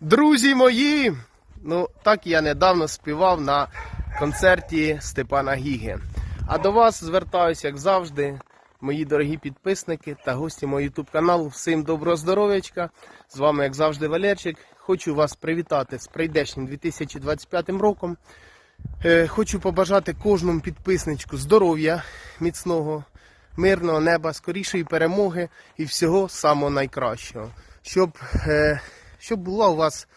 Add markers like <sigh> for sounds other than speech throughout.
Друзі мої! Ну, так я недавно співав на концерті Степана Гіги. А до вас звертаюся, як завжди, мої дорогі підписники та гості мого YouTube каналу. Всім доброго здоров'ячка. З вами, як завжди, Валерчик. Хочу вас привітати з прийдешнім 2025 роком. Е, Хочу побажати кожному підписничку здоров'я, міцного, мирного неба, скорішої перемоги і всього самого найкращого. Щоб, е, щоб була у вас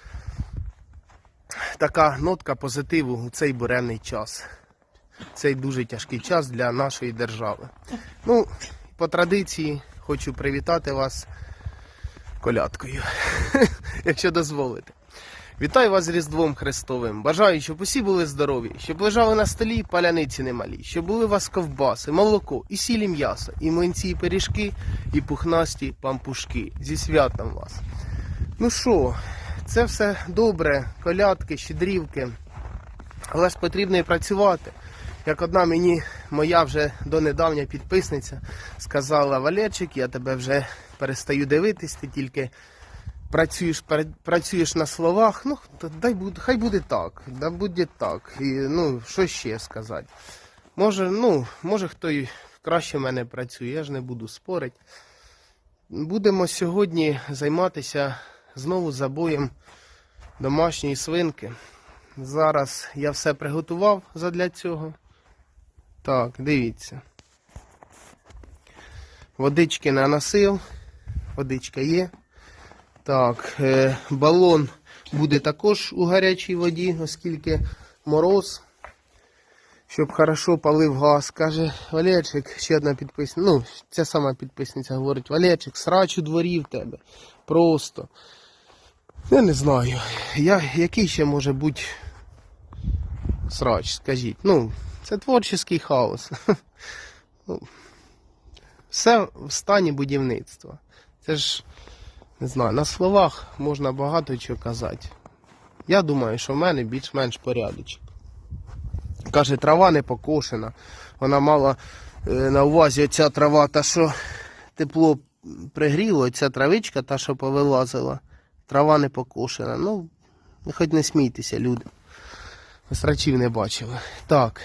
така нотка позитиву у цей буремний час. Цей дуже тяжкий час для нашої держави. Ну, по традиції хочу привітати вас колядкою, <laughs> якщо дозволите. Вітаю вас з Різдвом Христовим. Бажаю, щоб усі були здорові, щоб лежали на столі паляниці немалі, щоб були у вас ковбаси, молоко, і сілі м'ясо, і млинці, і пиріжки, і пухнасті пампушки. Зі святом вас. Ну що, це все добре, колядки, щедрівки. Але ж потрібно і працювати. Як одна мені моя вже донедавня підписниця сказала, Валерчик, я тебе вже перестаю дивитись, ти тільки працюєш, працюєш на словах. Ну, то дай буде, хай буде так, да буде так. І, ну, що ще сказати? Може, ну, може хто і краще мене працює, я ж не буду спорити. Будемо сьогодні займатися знову забоєм домашньої свинки. Зараз я все приготував задля цього. Так, дивіться. Водички наносив. Водичка є. Так, е, балон буде також у гарячій воді, оскільки мороз. Щоб хорошо палив газ. Каже Валерчик, ще одна підписниця. Ну, ця сама підписниця говорить, Валерчик, срач у дворі в тебе. Просто. Я не знаю. Я, який ще може бути срач, скажіть. Ну, це творчий хаос. <laughs> Ну, Все в стані будівництва. Це ж, не знаю, на словах можна багато чого казати. Я думаю, що в мене більш-менш порядочок. Каже, трава не покошена. Вона мала е, на увазі оця трава, та що тепло пригріло, ця травичка, та що повилазила. Трава не покошена. Ну, хоч не смійтеся, люди. Срачів не бачили. Так.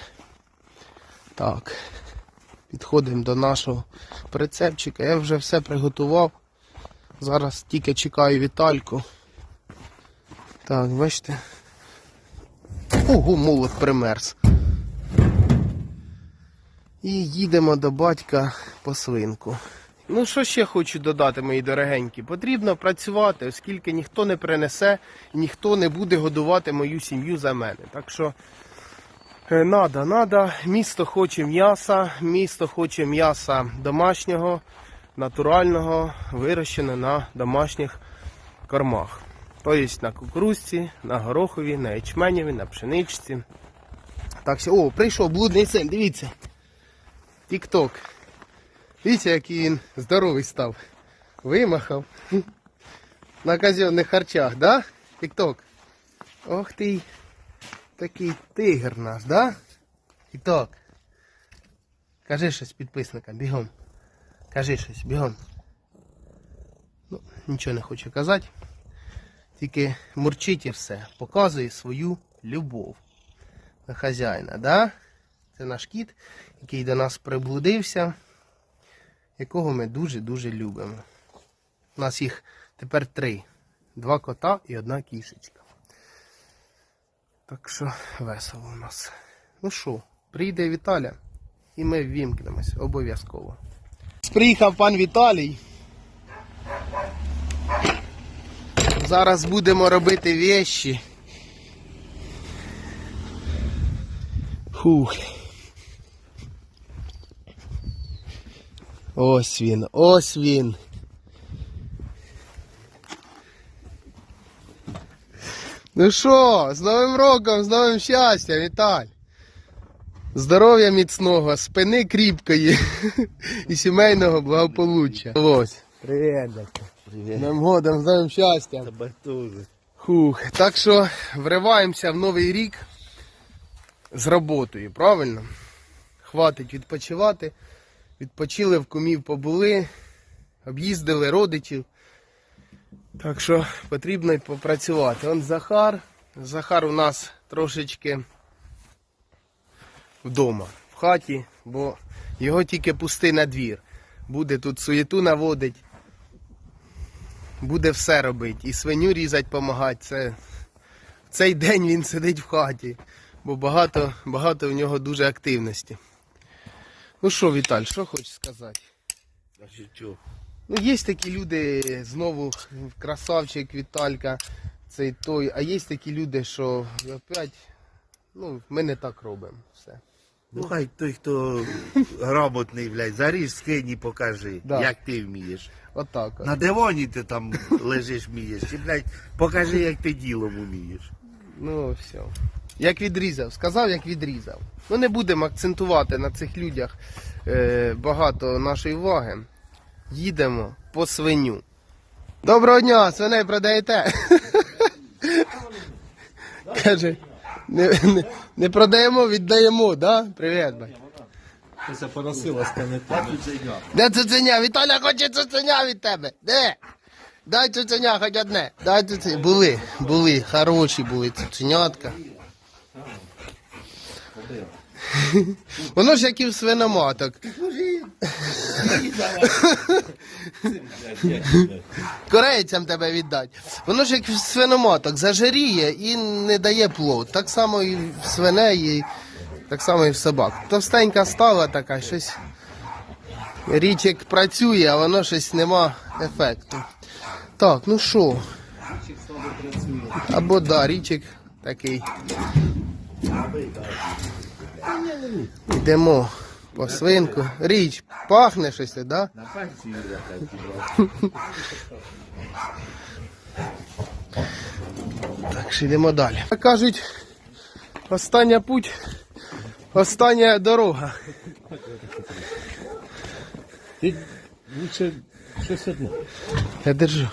Так. Підходимо до нашого прицепчика. Я вже все приготував. Зараз тільки чекаю Вітальку. Так, бачите. Ого, молот примерз. І їдемо до батька по свинку. Ну, що ще хочу додати, мої дорогенькі? Потрібно працювати, оскільки ніхто не принесе, ніхто не буде годувати мою сім'ю за мене. Так що е, надо, надо. Місто хоче м'яса, місто хоче м'яса домашнього, натурального, вирощене на домашніх кормах. Тобто на кукурузці, на горохові, на ячменєві, на пшеничці. Так що, о, прийшов блудний син, дивіться. Тік-ток. Дивіться, який він здоровий став. Вимахав. На казенних харчах, да? Тік-ток. Ох ти. Такий тигр наш, да? Тік-ток. Кажи щось підписникам, бігом. Кажи щось, бігом. Ну, нічого не хочу казати. Тільки мурчить і все. Показує свою любов до хазяїна, да? Це наш кіт, який до нас приблудився, якого ми дуже-дуже любимо. У нас їх тепер три. Два кота і одна кішечка. Так що весело у нас. Ну що, прийде Віталя, і ми ввімкнемось обов'язково. Приїхав пан Віталій. Зараз будемо робити вещі. Фух. Ось він, ось він. Ну що, з Новим роком, з новим щастям, Віталь. Здоров'я міцного, спини кріпкої <laughs> і сімейного благополуччя. Ось. Привіт, дядько. Привет. Новим годом, з новим щастям. Тебе. Хух. Так що вриваємося в новий рік з роботою, правильно? Хватить відпочивати. Відпочили в кумів побули, об'їздили родичів. Так що потрібно й попрацювати. Он Захар. Захар у нас трошечки вдома, в хаті, бо його тільки пусти на двір. Буде тут суєту наводить, буде все робити. І свиню різати, допомагати. Це... В цей день він сидить в хаті, бо багато, багато в нього дуже активності. Ну що, Віталь, що хочеш сказати? Що. Ну, є такі люди, знову красавчик Віталька, цей той, а є такі люди, що опять, ну, ми не так робимо. Все. Ну хай той, хто грамотний, блядь, заріж, скинь і покажи, Да. як ти вмієш. Отак. от. На дивані ти там лежиш, вмієш. Чи, блядь, покажи, як ти ділом вмієш. Ну, все. Як відрізав, сказав, як відрізав. Ну, не будемо акцентувати на цих людях е, багато нашої уваги. Їдемо по свиню. Доброго дня, свиней продаєте? <laughs> Каже, не, не, не продаємо, віддаємо, да? Привіт, бать. Це поносилась не. Де цуценя? Віталя хоче цуценя від тебе. Де? Дай цуценя хоч одне. Дай цуценя. Були, були, хороші були цуценятка. <laughs> Воно ж як і в свиноматок. <laughs> Корейцям тебе віддать. Воно ж як в свиноматок зажиріє і не дає плод. Так само і в свиней, так само і в собак. Товстенька стала така, щось. Річик працює, а воно щось нема ефекту. Так, ну що? Або да, річик такий. Йдемо по свинку. Річ, пахне щось, так? Да? На пенсію так що йдемо далі. Як Кажуть, остання путь, остання дорога. Ти лучше щось одне. Я держу.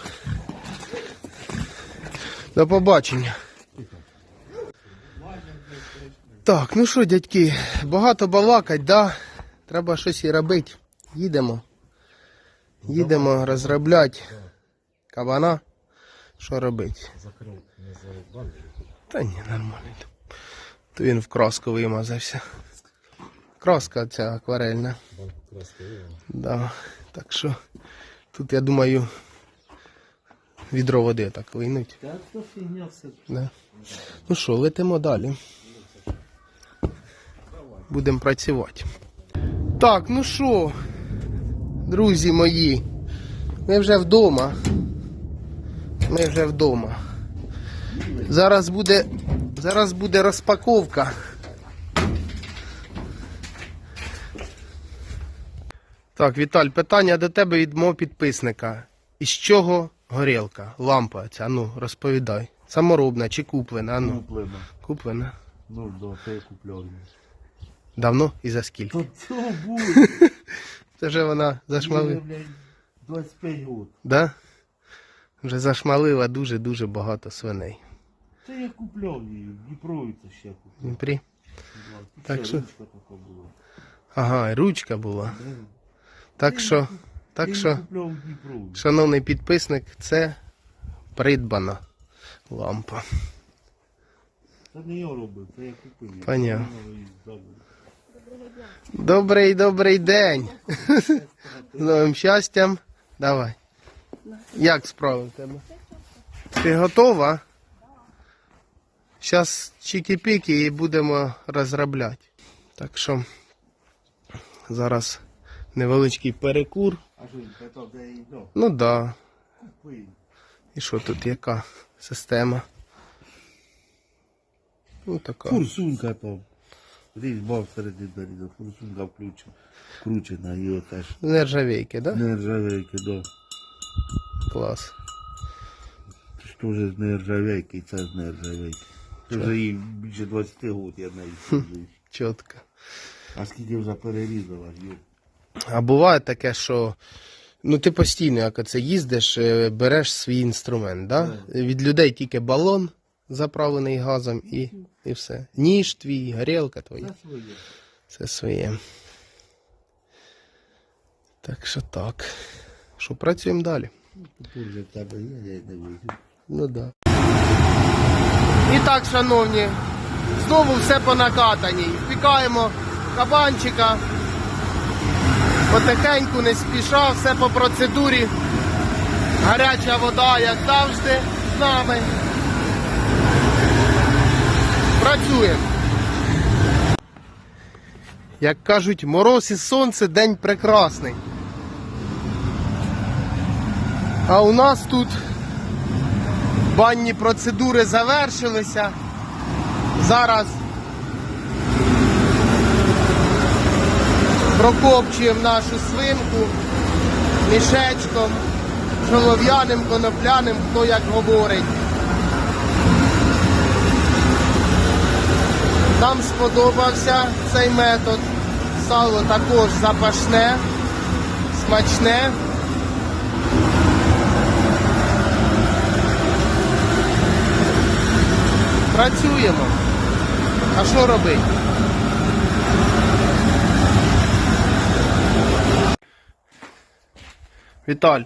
До побачення. Так, ну що, дядьки, багато балакать, да? Треба щось і робити. Їдемо. Їдемо розробляти кабана. Що робити? Та ні, нормально. То він в краску вимазався. Краска ця акварельна. Да. Так що тут, я думаю, відро води так вийнуть. Та то фігня все. Да. Ну що, летимо далі. Будемо працювати. Так, ну що, друзі мої, ми вже вдома. Ми вже вдома. Зараз буде, зараз буде розпаковка. Так, Віталь, питання до тебе від мого підписника. Із чого горілка, лампа ця, ну, розповідай. Саморобна чи куплена? Ну, Куплено. куплена. Ну, да, це я купляв. Давно і за скільки? Цього буде. <laughs> Це вже вона зашмалила. 25 год. Да? Вже зашмалила дуже-дуже багато свиней. Це я купляв її, в Дніпрові це ще купляв. В Дніпрі. Тут Так що- ручка така була. Ага, і ручка була. Так що, так що, шановний підписник, це придбана лампа. Це не я робив, це я купив. Понятно. Добрий, добрий день. З новим щастям. Давай. Як справи в тебе? Ти готова? Зараз чики-піки і будемо розробляти. Так що зараз невеличкий перекур. А він питав, де її? Ну так. Да. І що тут яка система? Ну така. Форсунка там. Різьба всередині доріза, форсунка включена. Кручена, і теж. Нержавейки, да? Нержавейки, да. Клас. Це ж теж з нержавейки, і це з нержавейки. Це вже їй більше 20 років я нею сиджу. Чітко. А скільки вже перерізала, йо. А буває таке, що ну ти постійно, як оце їздиш, е, береш свій інструмент, да? Від людей тільки балон заправлений газом і, і все. Ніж твій, горілка твоя. Це своє. Це своє. Так що так. Що працюємо далі. В тебе є, я не вийду. Ну да. І так, шановні, знову все по накатаній. Впікаємо кабанчика. Потихеньку, не спіша, все по процедурі. Гаряча вода, як завжди, з нами. Працюємо. Як кажуть, мороз і сонце день прекрасний. А у нас тут банні процедури завершилися. Зараз прокопчуємо нашу свинку мішечком, солов'яним, конопляним, хто як говорить. Нам сподобався цей метод. Сало також запашне, смачне. Працюємо. А що робити? Віталь,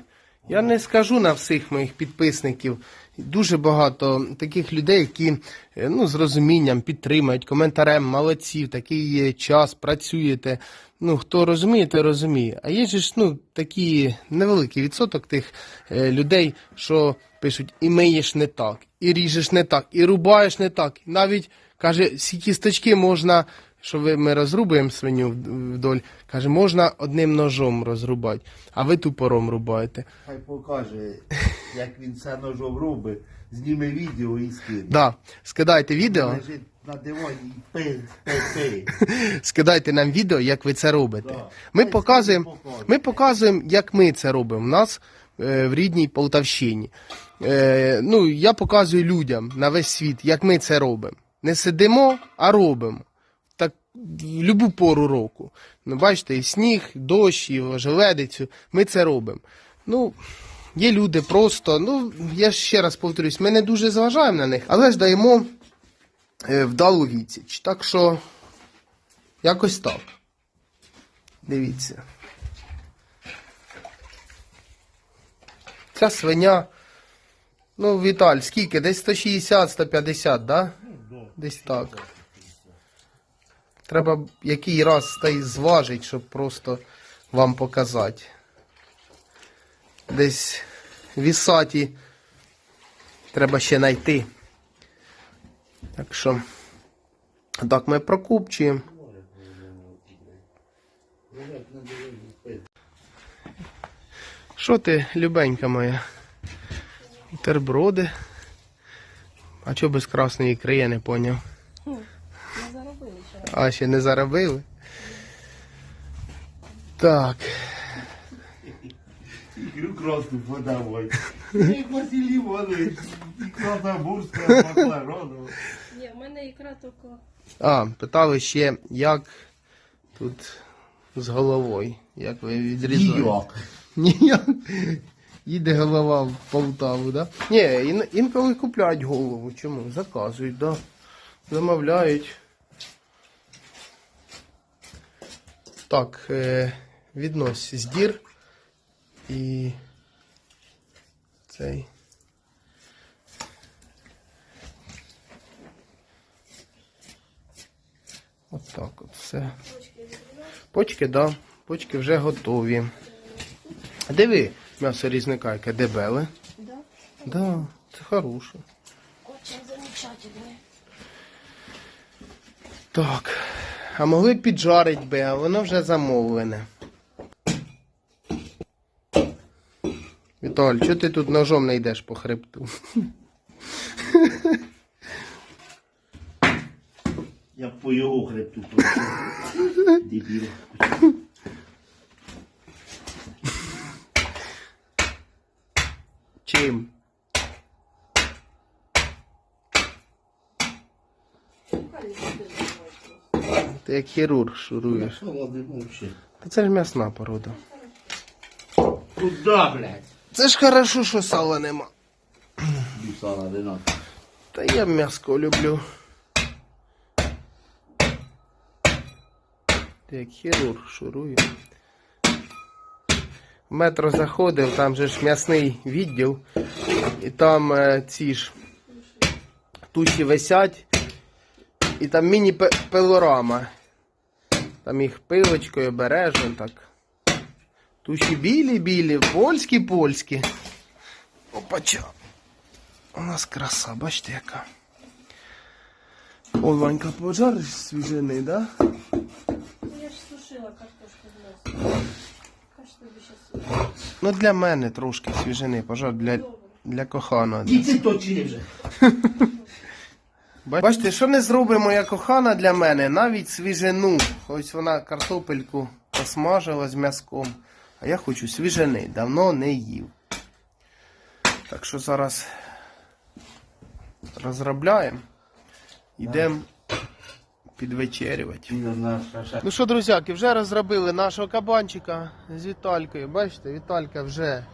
я не скажу на всіх моїх підписників. Дуже багато таких людей, які е, ну, з розумінням підтримують, коментарем, молодці, в такий час, працюєте. Ну, хто розуміє, той розуміє. А є ж ну, такий невеликий відсоток тих е, людей, що пишуть, і миєш не так, і ріжеш не так, і рубаєш не так. Навіть каже, всі кісточки можна, що ви, ми розрубуємо свиню вдоль, каже, можна одним ножом розрубати, а ви тупором рубаєте. Хай покаже, як він це ножом робить, зніме відео і скине. Да, скидайте відео. Лежить на дивані і пи, пи, пи. <laughs> Скидайте нам відео, як ви це робите. Да. Ми Хай показуємо, покаже. ми показуємо, як ми це робимо. У нас е, в рідній Полтавщині. Е, ну, я показую людям на весь світ, як ми це робимо. Не сидимо, а робимо. В любу пору року. Ну, бачите, і сніг, і дощ, і ожеледицю. Ми це робимо. Ну, є люди просто, ну, я ще раз повторюсь, ми не дуже зважаємо на них, але ж даємо е, вдалу відсіч. Так що. Якось так. Дивіться. Ця свиня. Ну, Віталь, скільки? Десь 160-150, да? Десь так. Треба який раз та й зважить, щоб просто вам показати. Десь вісаті треба ще знайти. Так що. Так, ми прокупчуємо. Що ти, любенька моя? Терброди. А чого без красної ікри, я не поняв. А, ще не заробили. Так. Ікру красну подавай. <laughs> Як Василь Іванович, ікра Замурська, <laughs> Макларонова. Ні, в мене ікра тільки. А, питали ще, як тут з головою. Як ви відрізаєте? Ніяк. Ніяк. Їде голова в Полтаву, да? Ні, ін, інколи купляють голову. Чому? Заказують, да. Замовляють. Так, е, віднось здір і цей. От так от все. Почки, да. Почки вже готові. Диви, м'ясо різника, яке дебеле. Да? Да, це хороше. Очень замечательно. Так. А могли б піджарить би, а воно вже замовлене. Віталь, чого ти тут ножом не йдеш по хребту? Я по його хребту пройшов. Дебіл. Чим? Ти як хірург мовчи. Та це ж м'ясна порода. Куда, блядь? Це ж хорошо, що сала нема. Бісала не Та я м'яско люблю. Ти як хірург шурує. В метро заходив, там же ж м'ясний відділ, і там е, ці ж туші висять, і там міні-пилорама. Там їх пилочкою береш, он так. Туші білі-білі, польські-польські. Опача. У нас краса, бачите яка. Ой, Ванька, пожариш свіжини, да? Ну, Я ж сушила картошку тобі щас. Ну для мене трошки свіжини, пожар, для, для коханого. Діти точили вже. <laughs> Бачите, що не зробить моя кохана для мене, навіть свіжину. Ось вона картопельку посмажила з м'язком. А я хочу свіжини, давно не їв. Так що зараз розробляємо. Йдемо підвечерювати. Ну що, друзяки, вже розробили нашого кабанчика з Віталькою. Бачите, Віталька вже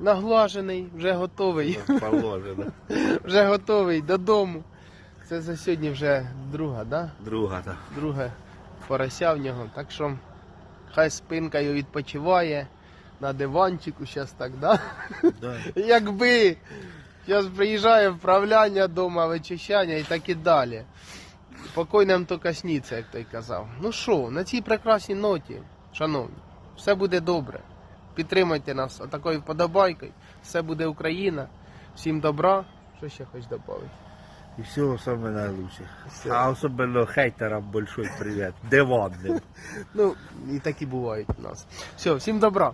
наглажений, вже готовий. <laughs> Вже готовий додому. Це за сьогодні вже друга, да? Друга та. Друге порося в нього. Так що хай спинкою відпочиває на диванчику зараз так, да? Да. <laughs> Якби зараз приїжджає вправляння вдома, вичищання і так і далі. Покой нам то сніться, як той казав. Ну що, на цій прекрасній ноті, шановні, все буде добре. Підтримайте нас такою вподобайкою. Все буде Україна. Всім добра. Що ще хочеш додати? І всього саме найкраще. А особливо хейтерам большой привет. Диванним. Ну, і такі бувають у нас. Все, всім добра.